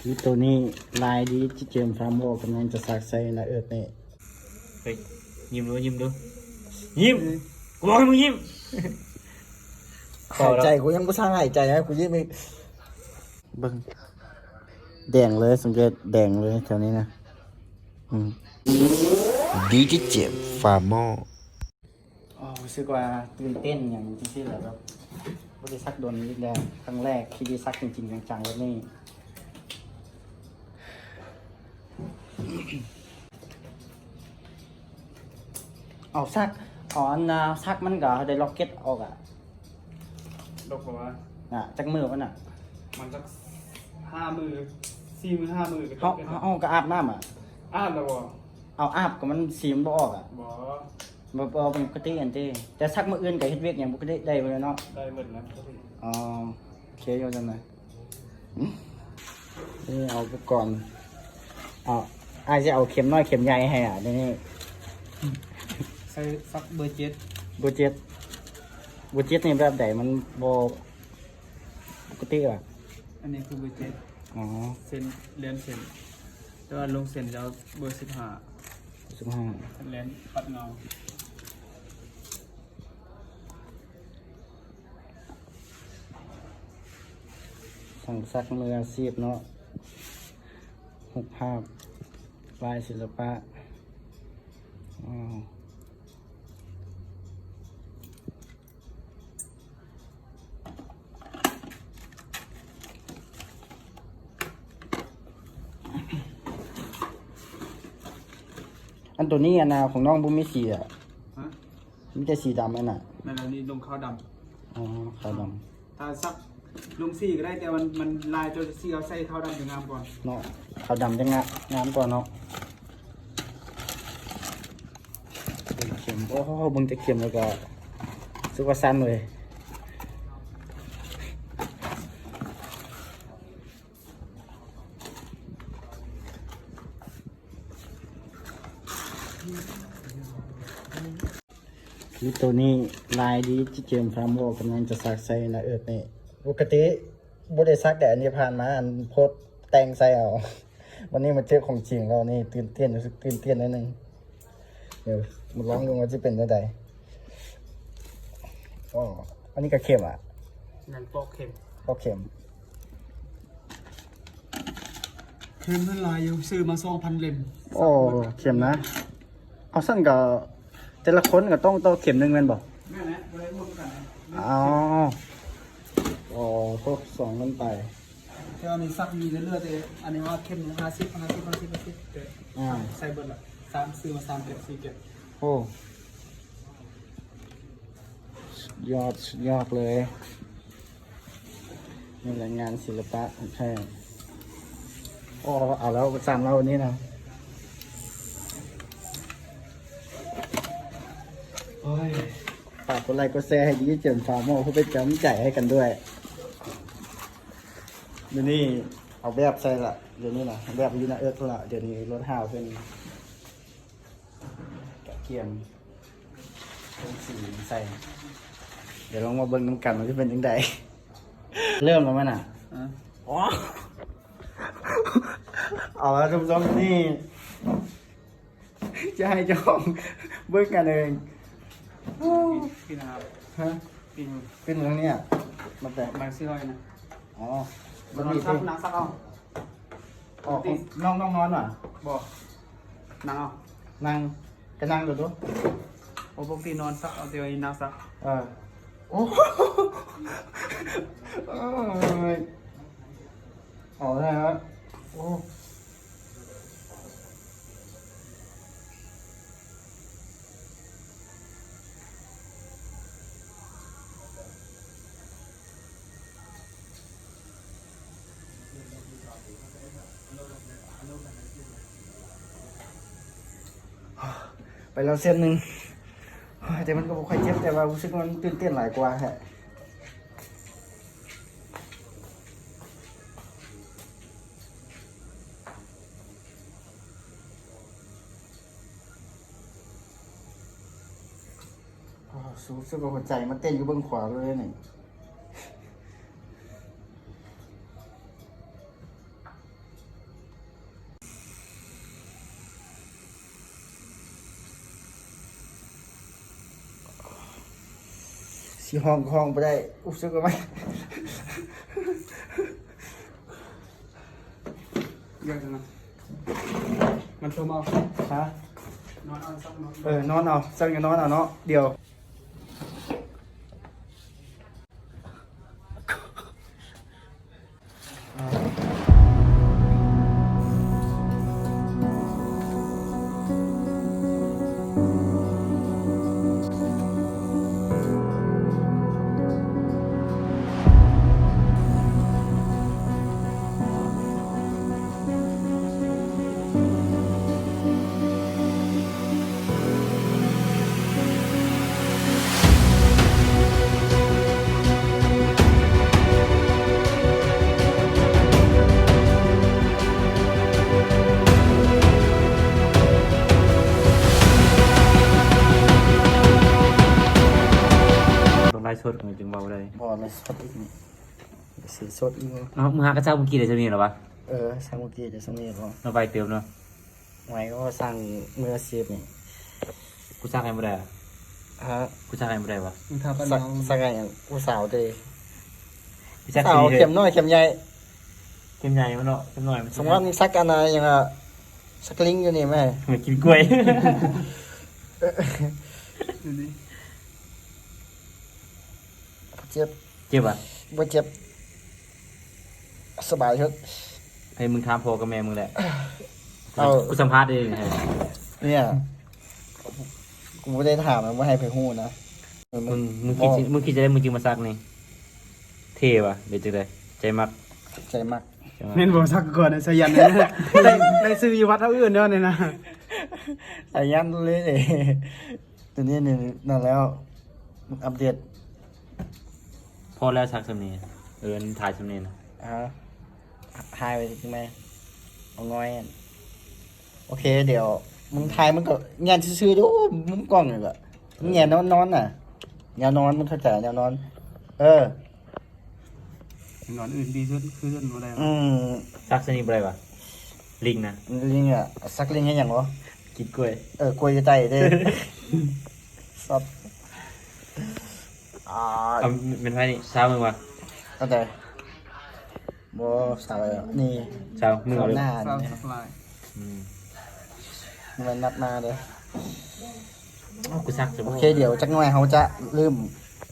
คือตัวนี้ลายดีที่เจมส์ฟาร์มโมกำลังจะสักใส่นะเอิร์ดนี่เฮ้ยยิ้มดูยิ้มดูยิ้มกูบอกให้มึงยิ้มหายใจกูยังไม่สร้างหายใจนะกูยิ่งไม่เบิ้งแดงเลยสังเกตแดงเลยแถวนี้นะอืมดีเจเจมฟาร์มออ๋อรู้สึกว่าตื่นเต้นอย่างที่ที่แหละครับบริษักโดนนิดแล้วครั้งแรกที่ได้ซักจริงๆจังๆแบบนี้ เอาซักอ๋ออันนาซักมันก็ได้ล็อกเก็ตออกอะดอกบอกว่า น่ะจักมือมันอะมันสักห้ามือสี่มือห้ามือเขาเขาเขาก็อาบน้ำอะ อ้าวแล้วบ่เอาอาบก็มันสีมันบ่ออกอะบ่บ่บ่เป็นปกติอันเต้แต่ซักมื้ออื่นก็เฮ็ดเวียกหยังปกติได้เบ่เนาะ ได้หมดแล้วอ๋อโอเคอยู่จังไดอืมนี่เอาอุปกรณ์เอา อ้ายสิเอาเข็มน้อยเข็มใหญ่ให้อะนี่ใส่สักเบอร์เจ็ดบูเจ็ตบูเจ็ตนี่แบบใดมันบ่ปกติอะอันนี้คือเบอร์เจ็ดอ๋อเส้นเลียนเส้นแต่ว่าลงเส้นจะเบอร์สิบห้า15เลียนปัดเงาสั่งซักมืออาชีพเนาะหุบภาพ ลายศิลปะอ๋ออันตัวนี้อันนาของน้องบุ้มไม่สีอะฮะมีแต่สีดำอันน่ะนั่นอันนี้ลงขาวดอ๋อขาวดำถ้าสักลงสีก็ได้แต่มันมันลายตัวสีเอาใส่ขาวดำจะงามกว่าำเนาะ ขาวดำจะงะงามกว่าเนาะเข็มโอ้โหบึงจะเข็มแล้วก็สุกว่าสั้นเลยคือตัวนี้ลายดีที่เจมฟาร์มโมกำลังจะซักใส่นะเอิร์ดนี่ปกติบ่ได้ซักแต่อันนี้ผ่านมาอันโพสต์แต่งใส่เอา วันนี้มาเจอของจริงเรานี่ตื่นเต้นรู้สึกตื่นเต้นนิดนึงเดี๋ยวมาลองดูว่าจะเป็นยังไงอ๋ออันนี้ก็เข็มอะนั่นปอกเข็มก็เข็มเข็มมันลายอยู่ซื้อมาสองพันเล่มโอ้เข็มนะ เอาสั้นก็แต่ละคนก็ต้องต่อเข็มหนึ่งแม่นบอกแม่นะบริวารกันนะอ๋ออ๋อพวกสองกันไป แต่ว่ามีซักมีเรื่อยๆแต่อันนี้ว่าเข้มห้าสิบห้าสิบห้าสิบห้าสิบแต่อ่า ใส่เบิร์ดละสามซื้อมาสามเก็บสี่เก็บโอ้สุดยอดสุดยอดเลยนี่แหละงานศิลปะของแท้โอ้เอาแล้วประจำเราวันนี้นะโอ้ย ฝากกดไลค์กดแชร์ให้ดีเจิมฟาร์มโมเพื่อเป็นกำลังใจให้กันด้วย เดี๋ยวนี้เอาแบบใส่ละเดี๋ยวนี้นะแบบอยูในาเอิร์ธละเดี๋ยวนี้รถห้าวเป็นกระเทียมเป็นสีใส่ เดี๋ยวลองมาเบิ่งน้ำกันมันจะเป็นยังไงเริ่มแล้วมั้ยน่ะอะอ๋อเอาละท่านผู้ชมนี่จะให้เจ้าของเบิ่งกันเองพี่นะครับฮะพี่มือเป็นเรื่องเนี้ยมาแต่มาซื้อให้นะอ๋อ มัมันนมีมีซัที่กนังซักเอาอ๋อของน้องน้องนอนว่ะบอกนังเอานั่งก็นั่งดูดูโอ้ปกตินอนซักเอาเดี๋ยวนี้นังซักเออโอ้โหเอ้ยอ๋อได้ครับโอ้ แล้วเส้นหนึ่งแต่มันก็บ่ค่อยเจ็บแต่ว่ารู้สึกมันตื่นเต้นหลายกว่าฮะโอ้รู้สึกว่าหัวใจมันเต้นอยู่เบื้องขวาเลยนี่ สีห้องห้องไปได้ อุ๊บซึกก็ไหมเยอะจังนะมันชมเอาฮะนอนเอาสักนอนเออนอนเอาสั่งกันนอนเอาเนาะเดี๋ยว สดอีกนี่สีสดอีกนี่เอ้ามึงหากระเจ้าเมื่อกี้ได้จะมีเหรอวะเออสั่งเมื่อกี้จะสั่งนี่ก็เราไปเติมเนาะไว้ก็สั่งเมื่อเสียบนี่กูสร้างให้ไม่ได้อะฮะกูสร้างให้ไม่ได้วะมึงทาปะสั่งน้องสั่งไงอย่างผู้สาวเด้กูสร้างสาวสีเลยเข็มน้อยเข็มใหญ่เข้มใหญ่มันเนาะเข้มหน่อยมันสมมติว่ามีสักกันอะไรอย่างอะสักลิงอยู่นี่แม่เหมือนกินกล้วยดูดิเจ็บ เจ็บอะบ่เจ็บ สบายชุดให้มึงถามพ่อกับแม่มึงแหละเอา กูสัมภาษณ์เองให้เนี่ยกูไม่ได้ถามมันว่าให้ไปหู้นะมึงมึงคิดสิมึงคิดจะได้มึงจึงมาซักนี่เท่ว่ะเดี๋ยวจะได้ใจมักใจมากใจมักเน้นบอกสักก่อนนะสยันเลยนะได้ได้ซื้ออยู่วัดเอาอื่นด้วยเนี่ยนะสายยันเลยเลยตัวนี้นี่นั่นแล้วมันอัปเดต พอแล้วซักสำเนียงเออถ่ายสำเนียงนะฮะทายไปจริงไหมเอาง้อยอันโอเค เดี๋ยว มึงทายมึงก็เงียนซื่อๆดูมึงกล้องเลยก็มึงเงียนนอนนอนน่ะอย่านอนมึงเข้าใจอย่านอน เออ นอนอื่นดีสุดคือสุดอะไรอืมซักสำเนียงอะไรวะลิงนะลิงอะสักลิงให้อย่างวะกินกล้วย เออกล้วยอยู่ใต้เด้ซับ อ่าเอาเป็นไงนี่เช้ามึงวะเข้าใจบ่สาวอะนี่เช้ามึงเอาเลยหน้าสาวเนี่ยสลายอืมมันนับมาเลยเอากูซักจะโอเคเดี๋ยวจักหน่อยเขาจะลืม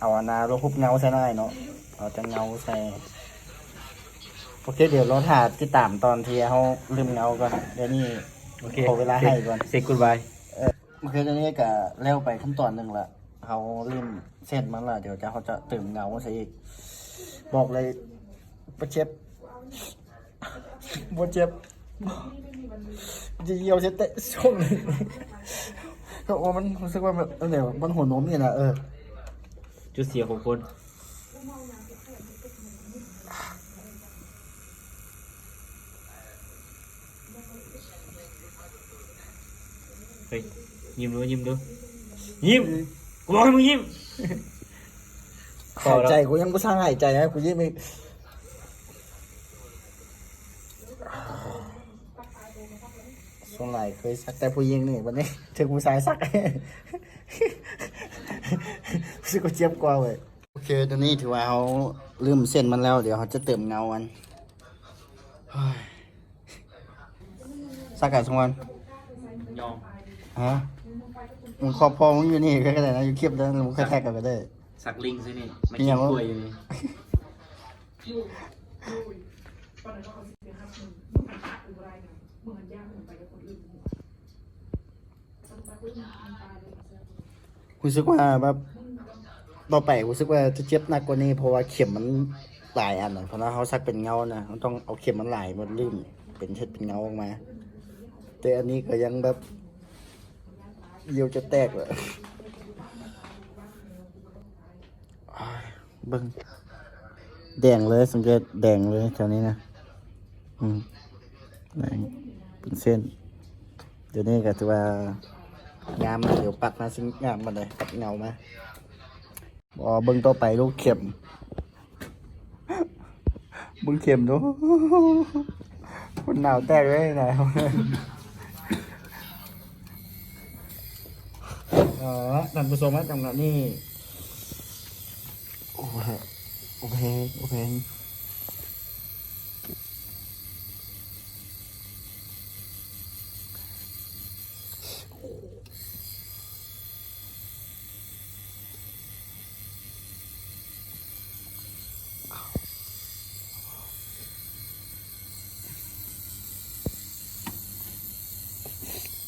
เอาอันนาโรคุบเงาใส่หน่อยเนาะเอาจะเงาใส่โอเคเดี๋ยวเราถ่ายติดตามตอนที่เขาลืมเงาก่อนเดี๋ยวนี้โอเคขอเวลาให้ก่อนเซ็กกูดบายโอเคตอนนี้ก็เร็วไปขั้นตอนหนึ่งละ เขาลืมเส้นมันละเดี๋ยวจะเขาจะเติมเงาใส่อีก บอกเลยประเจ็บบ่เจ็บจะเยียวจะเตะช่วงนี้ก็ว่ามันรู้สึกว่าแบบเออเนี่ยมันหัวนมนี่นะเออ จุดเสียของคน เฮ้ย ยิ้มดูยิ้มดูยิ้ม กูบอกให้มึงยิ้มหายใจกูยังไม่สร้างหายใจนะกูยิ่งไม่ส่วนไหนเคยสักแต่ผู้หญิงนี่วันนี้ถึงผู้ชายสักรู้สึกว่าเจ็บกว่าเว้ยโอเคตอนนี้ถือว่าเขาลืมเส้นมันแล้ว เดี๋ยวเขาจะเติมเงามันเฮ้ยสักกันสองวันยอมฮะ มึงครอบครองมึงอยู่นี่ก็ได้นะอยู่เคียบแล้วมึงค่อยแท็กกันก็ได้สักลิงซินี่มาเป็นกิยันงวะกล้วยอยู่นี่รู้สึกว่าแบบต่อไปรู้สึกว่าจะเจ็บหนักกว่านี้เพราะว่าเข็มมันหลายอันนะเพราะว่าเขาซักเป็นเงานะเขาต้องเอาเข็มมันหลายมันลื่นเป็นเช็ดเป็นเงาออกมา แต่อันนี้ก็ยังแบบ เยียวจะแตกเลยเบิ้งแดงเลยสังเกตแดงเลยแถวนี้นะอืมแดงเป็นเส้น เดี๋ยวนี้ก็ถือว่างามนะเดี๋ยวปัดมาซึ่งงามมาเลยปัดเงามาบอเบิ้งต่อไปลูกเข็มเบิ้งเข็มดูคนหนาวแตกเลยนะ ออท่านผู้ชมนะจังหวะนี้เคโอเคโอเค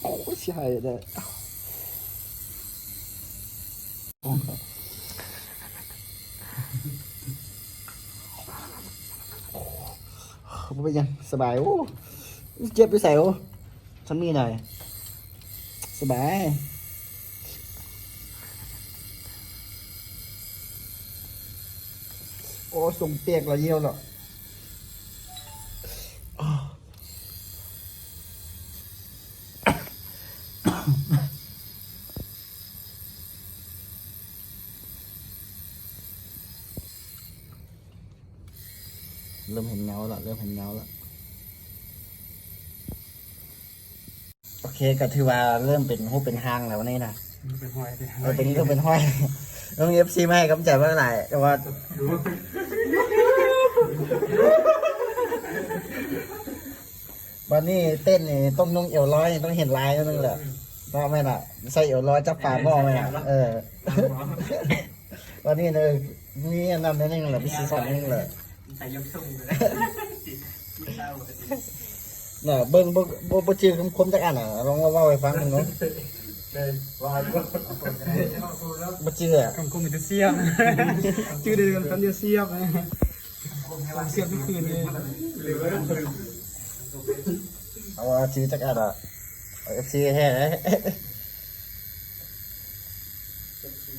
โอ้ยใช่เลย โอเคเขาไปยังสบายโอ้เจ็บไปใส่โอ้ฉันมีหน่อย สบายโอ้ส่งเปียกเราเยี่ยวหรอกอ้ เริ่มเห็นเงาแล้วเริ่มเห็นเงาแล้วโอเคก็ถือว่าเริ่มเป็นหูเป็นห้างแล้วนี่นะเป็นหอยเป็นหเอออยตรงนี้ก็เป็นห้อยต้องเอฟซีไม่ให้กำจัดว่าอะไรแต่ว่าวันนี้เต้นนี่ต้องนุ่งเอวร้อยต้องเห็นลายนั่นแหละเพราะไม่น่ะใส่เอวร้อยจับปากหม้อไหมน่ะเออ วันนี้เลยมีอันนั้นนั่นเองแหละมีซีซั่นนี่แหละ ใส่ยกสุ่มเลยน่ะเบิ้งบ่บ่บ่จือคมๆจักอันน่ะลองเล่าให้ฟังหน่อยเนาะเลยว่าก็บ่จืออะคำคมมันจะเสียบชื่อเดียวกันคันจะเสียบนะเสียบทุกคืนเลยเอาว่าจือจักอันอะเอา FC แท้เลย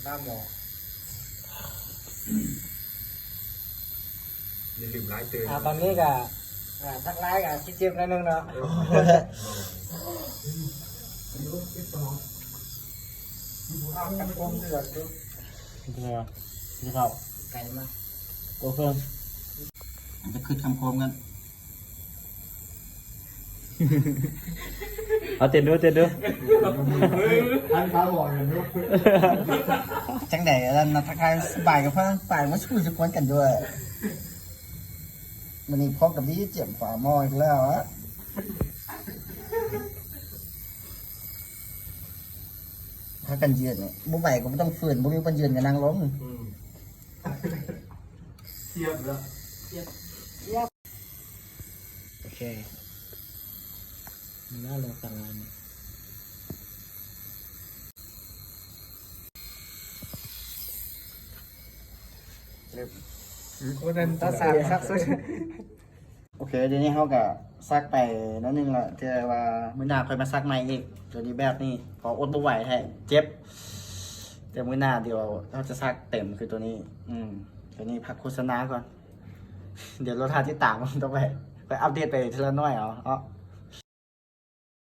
หน้าหมอ อย่าลืมไลค์เตือนอ่าตอนนี้ก็อ่าทักไลน์กับคิดเจ็บนิดนึงเนาะกันกลมเดือดดูนี่ครับนี่ครับไก่มาโอเพิ่มจะขึ้นคำโคมกันเอาเต้นดูเต้นดูท่านฟ้าบอกอย่างนี้จังไหนแล้วนักทักทายสบายกับเพื่อนฝ่ายมาช่วยสกวนกันด้วย มันนี่พร้อมกับที่เจ็บฝาหม้ออีกแล้วอะถ้ากันยืนเนี่ยบุไหวก็ไม่ต้องฝืนบุมีปันยืนกันนั่งลงเสียบแล้วโอเคน่าเลยสั่งงาน คนนั้นตาสามซักสุดโอเคเดี๋ยวนี้เขาก็ซักไปนั่นนึงละเจอว่ามือหน้าคอยมาซักใหม่อีกตัวนี้แบบนี้พออดบ่ไหวแท้เจ็บ แต่มือหน้าเดี๋ยวเขาจะซักเต็มคือตัวนี้ อืมตัวนี้พักโฆษณาก่อน เดี๋ยวรถทาที่ต่างมันต้องไปไปอัปเดตไปทีละน้อยเอาเอา